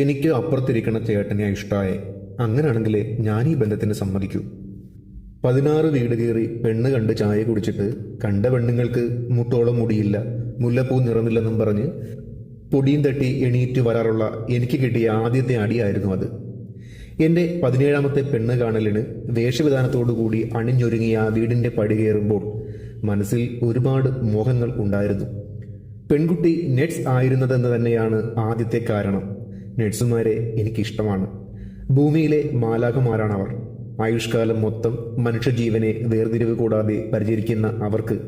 എനിക്ക് അപ്പുറത്തിരിക്കണ ചേട്ടനെ ഇഷ്ടമായ അങ്ങനെയാണെങ്കിൽ ഞാൻ ഈ ബന്ധത്തിന് സമ്മതിക്കൂ. പതിനാറ് വീട് കയറി പെണ്ണ് കണ്ട് ചായ കുടിച്ചിട്ട് കണ്ട പെണ്ണുങ്ങൾക്ക് മുട്ടോളം മുടിയില്ല മുല്ലപ്പൂ നിറമില്ലെന്നും പറഞ്ഞ് പൊടിയും തട്ടി എണീറ്റ് വരാറുള്ള എനിക്ക് കിട്ടിയ ആദ്യത്തെ അടിയായിരുന്നു അത്. എന്റെ പതിനേഴാമത്തെ പെണ്ണ് കാണലിന് വേഷവിധാനത്തോടുകൂടി അണിഞ്ഞൊരുങ്ങിയ വീടിന്റെ പടി കയറുമ്പോൾ മനസ്സിൽ ഒരുപാട് മോഹങ്ങൾ ഉണ്ടായിരുന്നു. പെൺകുട്ടി നെറ്റ്സ് ആയിരുന്നതെന്ന് തന്നെയാണ് ആദ്യത്തെ കാരണം. നഴ്സുമാരെ എനിക്കിഷ്ടമാണ്. ഭൂമിയിലെ മാലാഖമാരാണവർ. ആയുഷ്കാലം മൊത്തം മനുഷ്യജീവനെ വേർതിരിവ് കൂടാതെ പരിചരിക്കുന്ന അവർക്ക്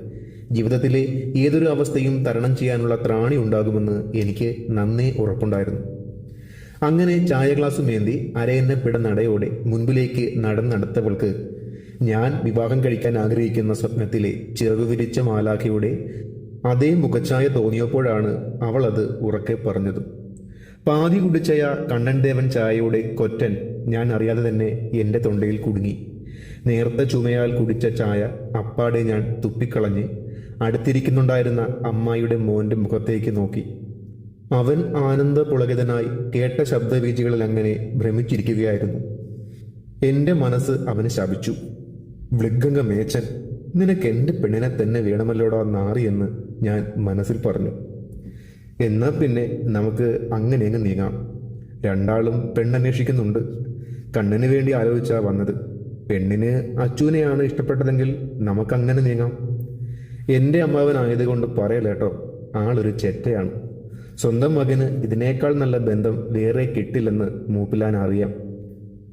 ജീവിതത്തിലെ ഏതൊരു അവസ്ഥയും തരണം ചെയ്യാനുള്ള ത്രാണി ഉണ്ടാകുമെന്ന് എനിക്ക് നന്നേ ഉറപ്പുണ്ടായിരുന്നു. അങ്ങനെ ചായ ഗ്ലാസ് മേന്തി അരയെന്ന പിടനടയോടെ മുൻപിലേക്ക് നടന്നടത്തവൾക്ക് ഞാൻ വിവാഹം കഴിക്കാൻ ആഗ്രഹിക്കുന്ന സ്വപ്നത്തിലെ ചിറകുവിരിച്ച മാലാഖയുടെ അതേ മുഖച്ഛായ തോന്നിയപ്പോഴാണ് അവൾ അത് ഉറക്കെ പറഞ്ഞത്. പാതി കുടിച്ചയ കണ്ണൻ ദേവൻ ചായയുടെ കൊറ്റൻ. ഞാൻ അറിയാതെ തന്നെ എന്റെ തൊണ്ടയിൽ കുടുങ്ങി. നേർത്ത ചുമയാൽ കുടിച്ച ചായ അപ്പാടെ ഞാൻ തുപ്പിക്കളഞ്ഞ് അടുത്തിരിക്കുന്നുണ്ടായിരുന്ന അമ്മായിയുടെ മോന്റെ മുഖത്തേക്ക് നോക്കി. അവൻ ആനന്ദ പുളകിതനായി കേട്ട ശബ്ദവീചികളിൽ അങ്ങനെ ഭ്രമിച്ചിരിക്കുകയായിരുന്നു. എന്റെ മനസ്സ് അവന് ശപിച്ചു. വൃഗംഗ മേച്ചൻ നിനക്ക് എന്റെ പെണ്ണിനെ തന്നെ വേണമല്ലോടാ നാറിയെന്ന് ഞാൻ മനസ്സിൽ പറഞ്ഞു. എന്നാൽ പിന്നെ നമുക്ക് അങ്ങനെ അങ്ങ് നീങ്ങാം. രണ്ടാളും പെണ്ണന്വേഷിക്കുന്നുണ്ട്. കണ്ണിന് വേണ്ടി ആലോചിച്ചാ വന്നത്. പെണ്ണിന് അച്ചുവിനെയാണ് ഇഷ്ടപ്പെട്ടതെങ്കിൽ നമുക്ക് അങ്ങനെ നീങ്ങാം. എന്റെ അമ്മാവനായതുകൊണ്ട് പറയലേട്ടോ ആളൊരു ചെറ്റയാണ്. സ്വന്തം മകന് ഇതിനേക്കാൾ നല്ല ബന്ധം വേറെ കിട്ടില്ലെന്ന് മൂപ്പിലാൻ അറിയാം.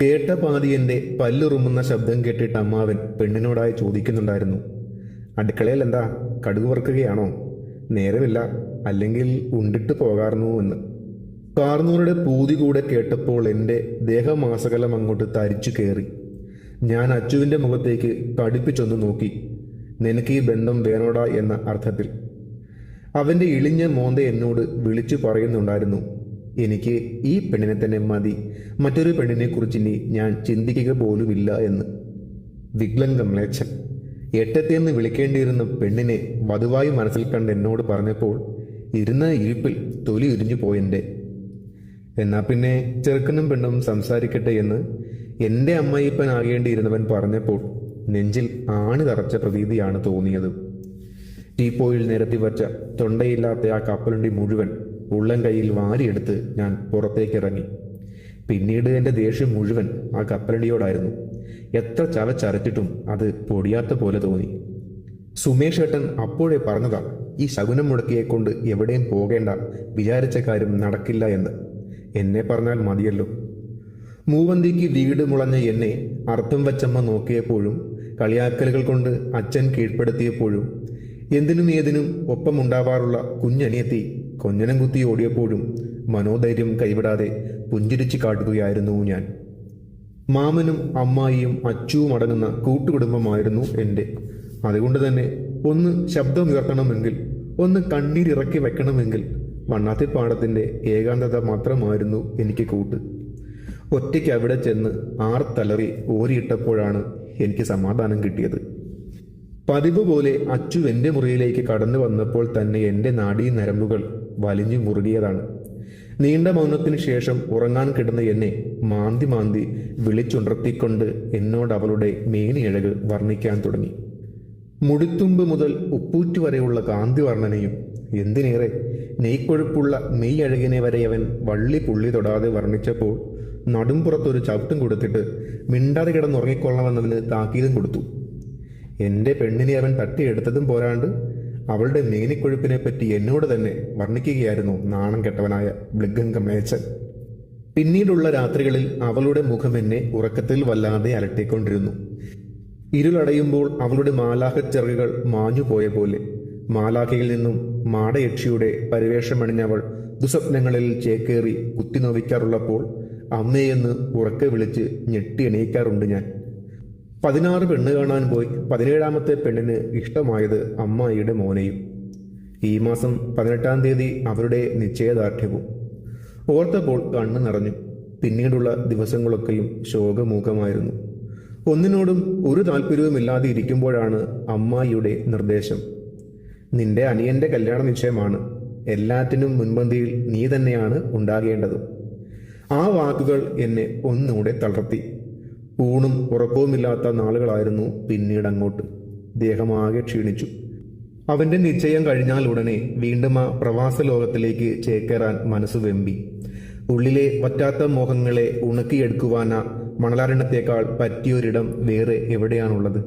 കേട്ട എന്റെ പല്ലുറുമുന്ന ശബ്ദം കേട്ടിട്ട് അമ്മാവൻ പെണ്ണിനോടായി ചോദിക്കുന്നുണ്ടായിരുന്നു. അടുക്കളയിൽ എന്താ കടുക് നേരമില്ല. അല്ലെങ്കിൽ ഉണ്ടിട്ട് പോകാറുന്നു എന്ന്. കാർന്നൂരുടെ പൂതി കൂടെ കേട്ടപ്പോൾ എന്റെ ദേഹമാസകലം അങ്ങോട്ട് തരിച്ചു കയറി ഞാൻ അച്ചുവിന്റെ മുഖത്തേക്ക് കടുപ്പിച്ചൊന്ന് നോക്കി. നിനക്ക് ഈ ബന്ധം വേണോടാ എന്ന അർത്ഥത്തിൽ. അവന്റെ ഇളിഞ്ഞ മോന്ത എന്നോട് വിളിച്ചു പറയുന്നുണ്ടായിരുന്നു. എനിക്ക് ഈ പെണ്ണിനെ തന്നെ മതി. മറ്റൊരു പെണ്ണിനെ കുറിച്ച് ഇനി ഞാൻ ചിന്തിക്കുക പോലുമില്ല എന്ന്. വിഗ്ലൻ മ്ലേച്ഛൻ. എട്ടത്തേന്ന് വിളിക്കേണ്ടിയിരുന്ന പെണ്ണിനെ വധുവായി മനസ്സിൽ കണ്ട് എന്നോട് പറഞ്ഞപ്പോൾ ഇരുന്ന ഇരിപ്പിൽ തൊലി ഉരിഞ്ഞു പോയെന്റെ. എന്നാ പിന്നെ ചെറുക്കനും പെണ്ണും സംസാരിക്കട്ടെ എന്ന് എന്റെ അമ്മയിപ്പനാകേണ്ടിയിരുന്നവൻ പറഞ്ഞപ്പോൾ നെഞ്ചിൽ ആണി തറച്ച പ്രതീതിയാണ് തോന്നിയത്. ടീപ്പോയിൽ നിരത്തി വച്ച തൊണ്ടയില്ലാത്ത ആ കപ്പലുണ്ടി മുഴുവൻ ഉള്ളം കയ്യിൽ വാരിയെടുത്ത് ഞാൻ പുറത്തേക്കിറങ്ങി. പിന്നീട് എന്റെ ദേഷ്യം മുഴുവൻ ആ കപ്പലണ്ടിയോടായിരുന്നു. എത്ര ചവച്ചരച്ചിട്ടും അത് പൊടിയാത്ത പോലെ തോന്നി. സുമേഷ് ഏട്ടൻ അപ്പോഴേ പറഞ്ഞതാ ഈ ശകുനം മുടക്കിയെ കൊണ്ട് എവിടെയും പോകേണ്ട. വിചാരിച്ച കാര്യം നടക്കില്ല എന്ന്. എന്നെ പറഞ്ഞാൽ മതിയല്ലോ. മൂവന്തിക്ക് വീട് മുളഞ്ഞ എന്നെ അർത്ഥം വച്ചമ്മ നോക്കിയപ്പോഴും കളിയാക്കലുകൾ കൊണ്ട് അച്ഛൻ കീഴ്പ്പെടുത്തിയപ്പോഴും എന്തിനും ഏതിനും ഒപ്പമുണ്ടാവാറുള്ള കുഞ്ഞനിയത്തി കൊഞ്ഞനം കുത്തി ഓടിയപ്പോഴും മനോധൈര്യം കൈവിടാതെ പുഞ്ചിരിച്ചു കാട്ടുകയായിരുന്നു ഞാൻ. മാമനും അമ്മായിയും അച്ചുവും അടങ്ങുന്ന കൂട്ടുകുടുംബമായിരുന്നു എന്റെ. അതുകൊണ്ട് തന്നെ ഒന്ന് ശബ്ദമുയർത്തണമെങ്കിൽ ഒന്ന് കണ്ണീരിറക്കി വെക്കണമെങ്കിൽ വണ്ണാത്തിപ്പാടത്തിന്റെ ഏകാന്തത മാത്രമായിരുന്നു എനിക്ക് കൂട്ട്. ഒറ്റയ്ക്ക് അവിടെ ചെന്ന് ആർത്തലറി ഓരിയിട്ടപ്പോഴാണ് എനിക്ക് സമാധാനം കിട്ടിയത്. പതിവ് പോലെ അച്ചു എന്റെ മുറിയിലേക്ക് കടന്നു വന്നപ്പോൾ തന്നെ എന്റെ നാടീ നരമ്പുകൾ വലിഞ്ഞു മുറുകിയതാണ്. നീണ്ട മൗനത്തിന് ശേഷം ഉറങ്ങാൻ കിടന്ന എന്നെ മാന്തി മാന്തി വിളിച്ചുണർത്തിക്കൊണ്ട് എന്നോട് അവളുടെ മേനിയഴക് വർണിക്കാൻ തുടങ്ങി. മുടിത്തുമ്പ് മുതൽ ഉപ്പൂറ്റ് വരെയുള്ള കാന്തി വർണനയും എന്തിനേറെ നെയ്ക്കൊഴുപ്പുള്ള മെയ്യഴകിനെ വരെ അവൻ വള്ളി പുള്ളി തൊടാതെ വർണിച്ചപ്പോൾ നടുംപുറത്തൊരു ചവിട്ടും കൊടുത്തിട്ട് മിണ്ടാതെ കിടന്നുറങ്ങിക്കൊള്ളണമെന്നതിന് താക്കീതും കൊടുത്തു. എന്റെ പെണ്ണിനെ അവൻ തട്ടിയെടുത്തതും പോരാണ്ട് അവളുടെ മേനിക്കൊഴുപ്പിനെ പറ്റി എന്നോട് തന്നെ വർണിക്കുകയായിരുന്നു നാണം കെട്ടവനായ ബ്ലിഗംഗ മേച്ചൻ. പിന്നീടുള്ള രാത്രികളിൽ അവളുടെ മുഖം എന്നെ ഉറക്കത്തിൽ വല്ലാതെ അലട്ടിക്കൊണ്ടിരുന്നു. ഇരുളടയുമ്പോൾ അവളുടെ മാലാഹച്ചിറകുകൾ മാഞ്ഞുപോയ പോലെ. മാലാഖയിൽ നിന്നും മാടയക്ഷിയുടെ പരിവേഷമണിഞ്ഞവൾ ദുസ്വപ്നങ്ങളിൽ ചേക്കേറി കുത്തിനോവിക്കാറുള്ളപ്പോൾ അമ്മയെന്ന് ഉറക്കെ വിളിച്ച് ഞെട്ടി എണീക്കാറുണ്ട് ഞാൻ. പതിനാറ് പെണ്ണ് കാണാൻ പോയി. പതിനേഴാമത്തെ പെണ്ണിന് ഇഷ്ടമായത് അമ്മായിയുടെ മോനെയും. ഈ മാസം പതിനെട്ടാം തീയതി അവരുടെ നിശ്ചയദാർഢ്യവും. ഓർത്തപ്പോൾ കണ്ണ് നിറഞ്ഞു. പിന്നീടുള്ള ദിവസങ്ങളൊക്കെയും ശോകമൂകമായിരുന്നു. ഒന്നിനോടും ഒരു താല്പര്യവുമില്ലാതെ ഇരിക്കുമ്പോഴാണ് അമ്മായിയുടെ നിർദ്ദേശം. നിന്റെ അനിയന്റെ കല്യാണ നിശ്ചയമാണ്. എല്ലാറ്റിനും മുൻപന്തിയിൽ നീ തന്നെയാണ് ഉണ്ടാകേണ്ടത്. ആ വാക്കുകൾ എന്നെ ഒന്നുകൂടെ തളർത്തി. ഊണും ഉറക്കവുമില്ലാത്ത നാളുകളായിരുന്നു പിന്നീട് അങ്ങോട്ട്. ദേഹമാകെ ക്ഷീണിച്ചു. അവന്റെ നിശ്ചയം കഴിഞ്ഞാൽ ഉടനെ വീണ്ടും ആ പ്രവാസ ലോകത്തിലേക്ക് ചേക്കേറാൻ മനസ്സ് വെമ്പി. ഉള്ളിലെ പറ്റാത്ത മോഹങ്ങളെ ഉണക്കിയെടുക്കുവാന മണലാരണത്തേക്കാൾ പറ്റിയൊരിടം വേറെ എവിടെയാണുള്ളത്?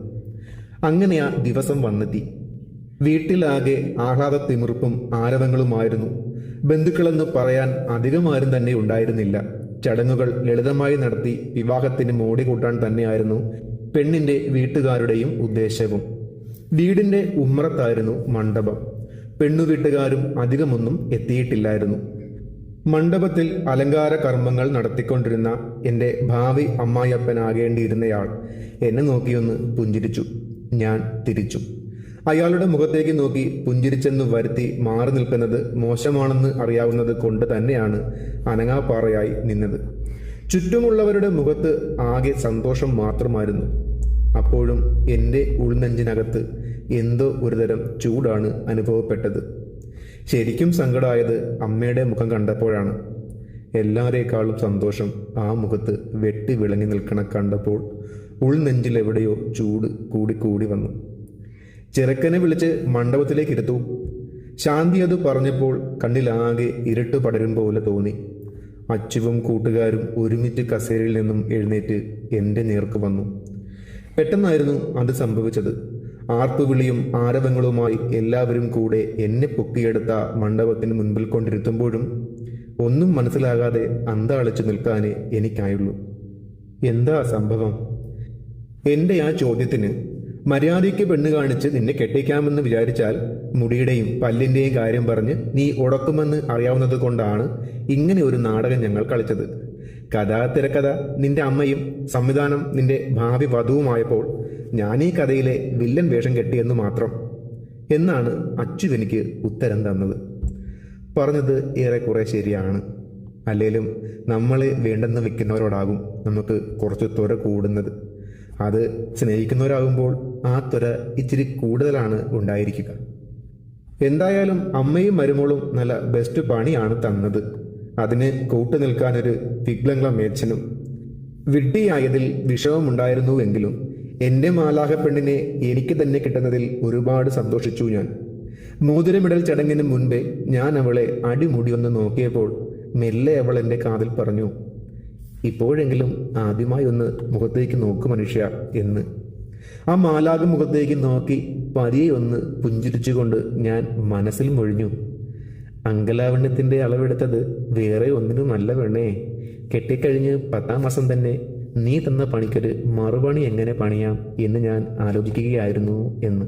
അങ്ങനെ ആ ദിവസം വന്നെത്തി. വീട്ടിലാകെ ആഹ്ലാദ തിമിർപ്പും ആരവങ്ങളുമായിരുന്നു. ബന്ധുക്കളെന്ന് പറയാൻ അധികമാരും തന്നെ ഉണ്ടായിരുന്നില്ല. ചടങ്ങുകൾ ലളിതമായി നടത്തി വിവാഹത്തിന് മോടി കൂട്ടാൻ തന്നെയായിരുന്നു പെണ്ണിന്റെ വീട്ടുകാരുടെയും ഉദ്ദേശവും. വീടിന്റെ ഉമ്മറത്തായിരുന്നു മണ്ഡപം. പെണ്ണു വീട്ടുകാരും അധികമൊന്നും എത്തിയിട്ടില്ലായിരുന്നു. മണ്ഡപത്തിൽ അലങ്കാര കർമ്മങ്ങൾ നടത്തിക്കൊണ്ടിരുന്ന എന്റെ ഭാവി അമ്മായിയപ്പനാകേണ്ടിയിരുന്നയാൾ എന്നെ നോക്കിയൊന്ന് പുഞ്ചിരിച്ചു. ഞാൻ തിരിച്ചു. അയാളുടെ മുഖത്തേക്ക് നോക്കി പുഞ്ചിരിച്ചെന്ന് വരുത്തി മാറി നിൽക്കുന്നത് മോശമാണെന്ന് അറിയാവുന്നത് കൊണ്ട് തന്നെയാണ് അനങ്ങാപ്പാറയായി നിന്നത്. ചുറ്റുമുള്ളവരുടെ മുഖത്ത് ആകെ സന്തോഷം മാത്രമായിരുന്നു. അപ്പോഴും എന്റെ ഉൾനെഞ്ചിനകത്ത് എന്തോ ഒരുതരം ചൂടാണ് അനുഭവപ്പെട്ടത്. ശരിക്കും സങ്കടമായത് അമ്മയുടെ മുഖം കണ്ടപ്പോഴാണ്. എല്ലാരേക്കാളും സന്തോഷം ആ മുഖത്ത് വെട്ടി വിളങ്ങി നിൽക്കണ കണ്ടപ്പോൾ ഉൾനെഞ്ചിലെവിടെയോ ചൂട് കൂടിക്കൂടി വന്നു. ചെറുക്കനെ വിളിച്ച് മണ്ഡപത്തിലേക്ക് എടുത്തു ശാന്തി അത് പറഞ്ഞപ്പോൾ കണ്ണിലാകെ ഇരുട്ട് പടരും പോലെ തോന്നി. അച്ചുവും കൂട്ടുകാരും ഒരുമിച്ച് കസേരയിൽ നിന്നും എഴുന്നേറ്റ് എന്റെ നേർക്ക് വന്നു. പെട്ടെന്നായിരുന്നു അത് സംഭവിച്ചത്. ആർപ്പുവിളിയും ആരവങ്ങളുമായി എല്ലാവരും കൂടെ എന്നെ പൊക്കിയെടുത്ത മണ്ഡപത്തിന് മുൻപിൽ കൊണ്ടിരുത്തുമ്പോഴും ഒന്നും മനസ്സിലാകാതെ അന്താളിച്ചു നിൽക്കാനേ എനിക്കായുള്ളൂ. എന്താ സംഭവം? എന്റെ ആ ചോദ്യത്തിന് മര്യാദയ്ക്ക് പെണ്ണ് കാണിച്ച് നിന്നെ കെട്ടിക്കാമെന്ന് വിചാരിച്ചാൽ മുടിയുടെയും പല്ലിന്റെയും കാര്യം പറഞ്ഞ് നീ ഉടക്കുമെന്ന് അറിയാവുന്നത് കൊണ്ടാണ് ഇങ്ങനെ ഒരു നാടകം ഞങ്ങൾ കളിച്ചത്. കഥാ തിരക്കഥ നിന്റെ അമ്മയും സംവിധാനം നിന്റെ ഭാവി വധുവുമായപ്പോൾ ഞാൻ ഈ കഥയിലെ വില്ലൻ വേഷം കെട്ടിയെന്ന് മാത്രം എന്നാണ് അച്ചു എനിക്ക് ഉത്തരം തന്നത്. പറഞ്ഞത് ഏറെക്കുറെ ശരിയാണ്. അല്ലെങ്കിലും നമ്മളെ വേണ്ടെന്ന് വെക്കുന്നവരോടാകും നമുക്ക് കുറച്ച് തുര കൂടുന്നത്. അത് സ്നേഹിക്കുന്നവരാകുമ്പോൾ ആ ത്വര ഇച്ചിരി കൂടുതലാണ് ഉണ്ടായിരിക്കുക. എന്തായാലും അമ്മയും മരുമോളും നല്ല ബെസ്റ്റ് പണിയാണ് തന്നത്. അതിന് കൂട്ടു നിൽക്കാനൊരു വിഗ്ലംഗ്ല മേച്ചനും. വിഡ്ഢിയായതിൽ വിഷമമുണ്ടായിരുന്നുവെങ്കിലും എന്റെ മാലാഹ പെണ്ണിനെ എനിക്ക് തന്നെ കിട്ടുന്നതിൽ ഒരുപാട് സന്തോഷിച്ചു ഞാൻ. മോതിരമിടൽ ചടങ്ങിന് മുൻപേ ഞാൻ അവളെ അടിമുടി ഒന്ന് നോക്കിയപ്പോൾ മെല്ലെ അവൾ എന്റെ കാതിൽ പറഞ്ഞു ഇപ്പോഴെങ്കിലും ആദ്യമായി ഒന്ന് മുഖത്തേക്ക് നോക്കു മനുഷ്യ എന്ന്. ആ മാലാക മുഖത്തേക്ക് നോക്കി പതിയെ ഒന്ന് പുഞ്ചിരിച്ചുകൊണ്ട് ഞാൻ മനസ്സിൽ മൊഴിഞ്ഞു. അങ്കലാവണ്യത്തിന്റെ അളവെടുത്തത് വേറെ ഒന്നിനുമല്ല വേണേ കെട്ടിക്കഴിഞ്ഞ് പത്താം മാസം തന്നെ നീ തന്ന പണിക്കൊരു മറുപണി എങ്ങനെ പണിയാം എന്ന് ഞാൻ ആലോചിക്കുകയായിരുന്നു എന്ന്.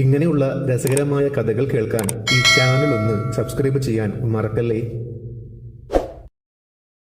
ഇങ്ങനെയുള്ള രസകരമായ കഥകൾ കേൾക്കാൻ ഈ ചാനൽ ഒന്ന് സബ്സ്ക്രൈബ് ചെയ്യാൻ മറക്കല്ലേ?